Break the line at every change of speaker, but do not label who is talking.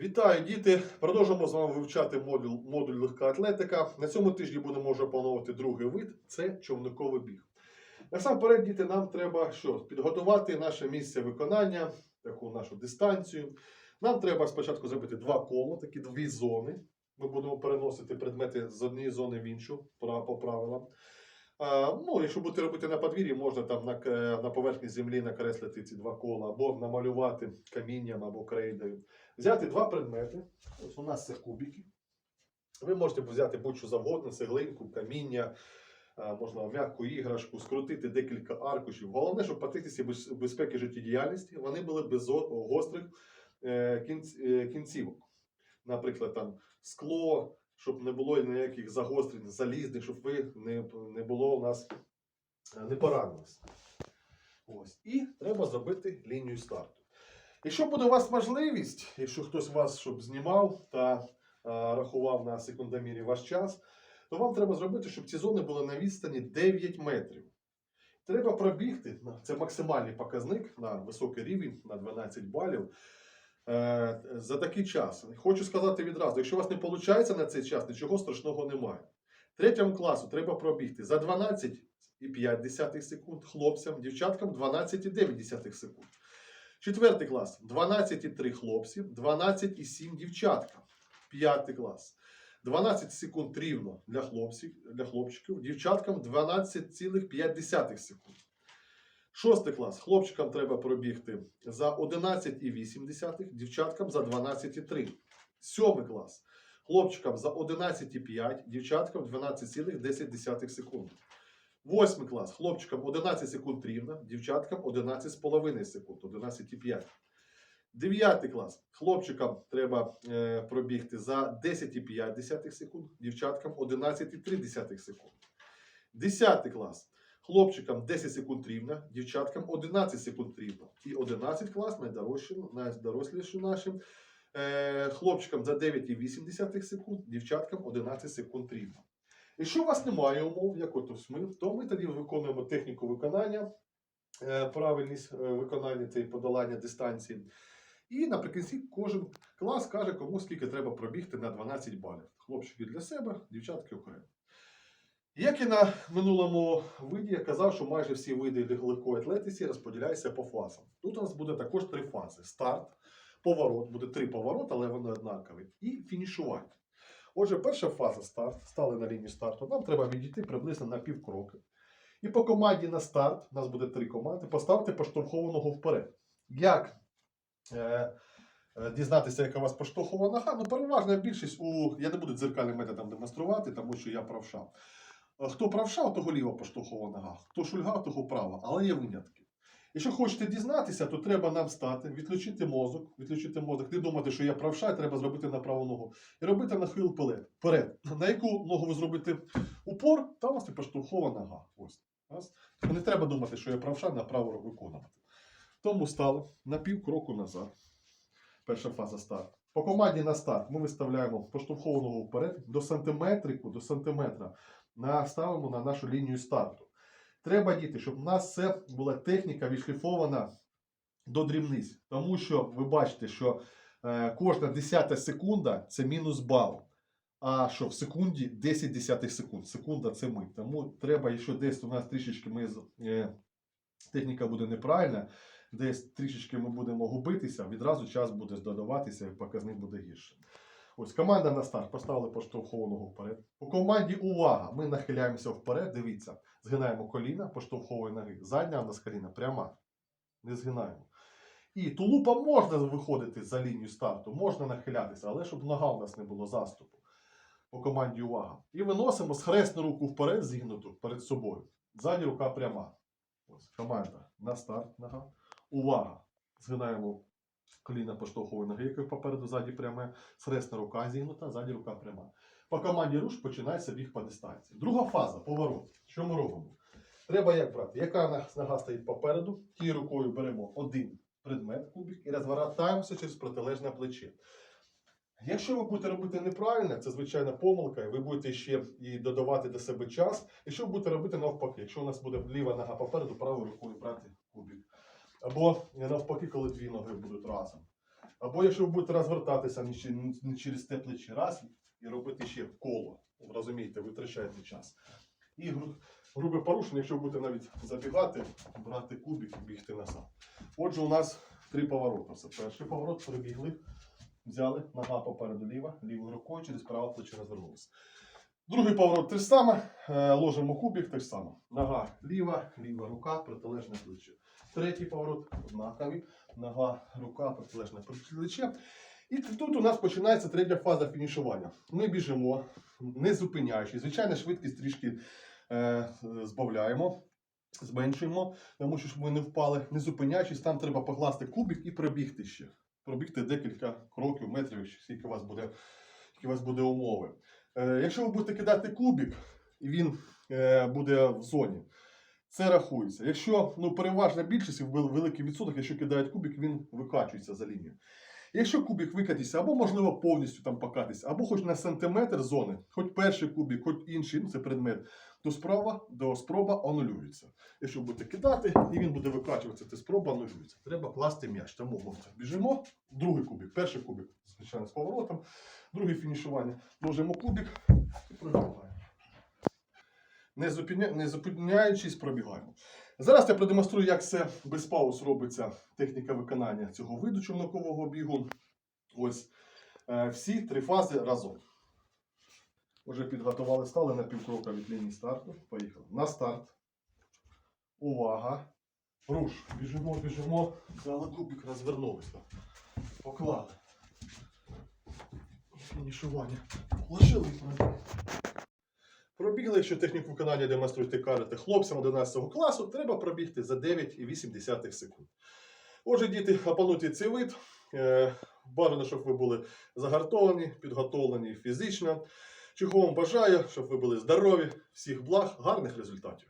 Вітаю, діти! Продовжуємо з вами вивчати модуль, модуль легка атлетика. На цьому тижні будемо вже опановувати другий вид це човниковий біг. Насамперед, діти, нам треба що? Підготувати наше місце виконання, таку нашу дистанцію. Нам треба спочатку зробити два кола, такі дві зони. Ми будемо переносити предмети з однієї зони в іншу по правилам. Ну, якщо будете робити на подвір'ї, можна там на, на поверхні землі накреслити ці два кола, або намалювати камінням або крейдою. Взяти два предмети. Ось у нас це кубики. Ви можете взяти будь-що завгодно, цеглинку, каміння, можна м'яку іграшку, скрутити декілька аркушів. Головне, щоб без- безпеки життєдіяльності, вони були без гострих е, е, кінцівок. Наприклад, там скло, щоб не було ніяких загострень, залізних, щоб ви не, не було у нас е, не поранилися. Ось. І треба зробити лінію старту. Якщо буде у вас можливість, якщо хтось вас щоб знімав та а, рахував на секундомірі ваш час, то вам треба зробити, щоб ці зони були на відстані 9 метрів. Треба пробігти, це максимальний показник на високий рівень, на 12 балів. Е, За такий час. Хочу сказати відразу, якщо у вас не виходить на цей час, нічого страшного немає. Третьому класу треба пробігти за 12,5 секунд хлопцям, дівчаткам 12,9 секунд. Четвертий клас 12,3 хлопці, 12,7 дівчатка. П'ятий клас. 12 секунд рівно для хлопців, для хлопчиків, дівчаткам 12,5 секунд. Шостий клас. Хлопчикам треба пробігти за 11,8, дівчаткам за 12,3. Сьомий клас. Хлопчикам за 11,5, дівчаткам 12,10 секунд. Восьмий клас. Хлопчикам 11 секунд рівно, дівчаткам 11,5 секунд, 11,5. Дев'ятий клас. Хлопчикам треба е, пробігти за 10,5 секунд, дівчаткам 11,3 секунд. Десятий клас. Хлопчикам 10 секунд рівно, дівчаткам 11 секунд рівно. І 11 клас, найдорожчі, найдоросліші наші. Е, хлопчикам за 9,8 секунд, дівчаткам 11 секунд рівно. Якщо у вас немає умов, як от ми, то ми тоді виконуємо техніку виконання, е, правильність е, виконання цієї подолання дистанції. І наприкінці кожен клас каже, кому скільки треба пробігти на 12 балів. Хлопчики для себе, дівчатки окремо. Як і на минулому виді, я казав, що майже всі види легкої атлетиці розподіляються по фазам. Тут у нас буде також три фази: старт, поворот, буде три повороти, але вони однакові, і фінішування. Отже, перша фаза старт. Стали на лінії старту. Нам треба відійти приблизно на півкроки. І по команді на старт, у нас буде три команди, поставте поштовхованого вперед. Як е, е, дізнатися, яка у вас поштовхова нога? Ну, переважна більшість у. Я не буду дзеркальним методом демонструвати, тому що я правша. Е, Хто правша, того ліва поштовхова нога. Хто шульга, того права. Але є винятки. Якщо хочете дізнатися, то треба нам стати, відключити мозок, відключити мозок, не думати, що я правша, і треба зробити на праву ногу. І робити нахил вперед. На яку ногу ви зробите упор, там у вас і поштовхова нога. Ось. Тобто Не треба думати, що я правша, на направо виконувати. Тому стали на пів кроку назад. Перша фаза старт. По команді на старт ми виставляємо поштовхову ногу вперед до сантиметрику, до сантиметра. На- Ставимо на нашу лінію старту. Треба, діти, щоб у нас це була техніка відшліфована до дрібниць. Тому що ви бачите, що е, кожна десята секунда це мінус бал. А що в секунді 10 десятих секунд. Секунда це ми. Тому треба, якщо десь у нас трішечки ми, е, техніка буде неправильна, десь трішечки ми будемо губитися, відразу час буде додаватися і показник буде гірше. Ось команда на старт поставили поштовхованого вперед. У команді увага! Ми нахиляємося вперед. Дивіться, згинаємо коліна поштовхової ноги. Задня у нас коліна пряма. Не згинаємо. І тулупа можна виходити за лінію старту, можна нахилятися, але щоб нога у нас не було заступу. По команді увага. І виносимо схресну руку вперед, зігнуту перед собою. Ззаді рука пряма. Ось команда на старт нога. Увага! Згинаємо коліна поштовхової ноги, яке попереду ззаді пряме. Схресна рука зігнута, ззаді рука пряма. По команді руш починається біг по дистанції. Друга фаза поворот. Що ми робимо? Треба як брати? Яка нога стоїть попереду, тією рукою беремо один предмет, кубик, і розвертаємося через протилежне плече. Якщо ви будете робити неправильно, це звичайна помилка, і ви будете ще і додавати до себе час. Якщо ви будете робити навпаки, якщо у нас буде ліва нога попереду, правою рукою брати. Або навпаки, коли дві ноги будуть разом. Або якщо ви будете розвертатися не через те плече, раз і робити ще коло. Розумієте, витрачаєте час. І гру- грубе порушення, якщо будете навіть забігати, брати кубик і бігти назад. Отже, у нас три повороти. Це перший поворот, прибігли, взяли, нога попереду ліва, лівою рукою через праве плече розвернулися. Другий поворот те ж саме, е, ложимо кубик, те ж саме. Нога ліва, ліва рука, протилежне плече. Третій поворот однаковий, нога, рука, протилежне плече. І тут у нас починається третя фаза фінішування. Ми біжимо, не зупиняючись. Звичайно, швидкість трішки е, збавляємо, зменшуємо, тому що ми не впали, не зупиняючись, там треба покласти кубик і пробігти ще. Пробігти декілька кроків, метрів, скільки у вас буде, у вас буде умови. Е, якщо ви будете кидати кубик, і він е, буде в зоні, це рахується. Якщо ну, переважна більшість, вел- великий відсоток, якщо кидають кубик, він викачується за лінію. Якщо кубик викатиться, або можливо повністю там покатися, або хоч на сантиметр зони, хоч перший кубик, хоч інший, ну, це предмет, то спроба, до спроба анулюється. Якщо будете кидати, і він буде викачуватися, то спроба анулюється. Треба класти м'яч. Тому ми біжимо, другий кубик, перший кубик, звичайно, з поворотом, друге фінішування. Ложимо кубик і пробігаємо. Не, зупиня... не зупиняючись, пробігаємо. Зараз я продемонструю, як це без пауз робиться техніка виконання цього виду човникового бігу. Ось е, всі три фази разом. Уже підготували, стали на півкрока від лінії старту. Поїхали. На старт. Увага. Руш. Біжимо, біжимо. Взяли кубик, розвернулися. Поклали. Фінішування. Положили. Пробіг. Пробігли, якщо техніку виконання демонструєте, кажете хлопцям 11 класу, треба пробігти за 9,8 секунд. Отже, діти, опануйте цей вид. Е, Бажано, щоб ви були загартовані, підготовлені фізично. Чого вам бажаю, щоб ви були здорові, всіх благ, гарних результатів.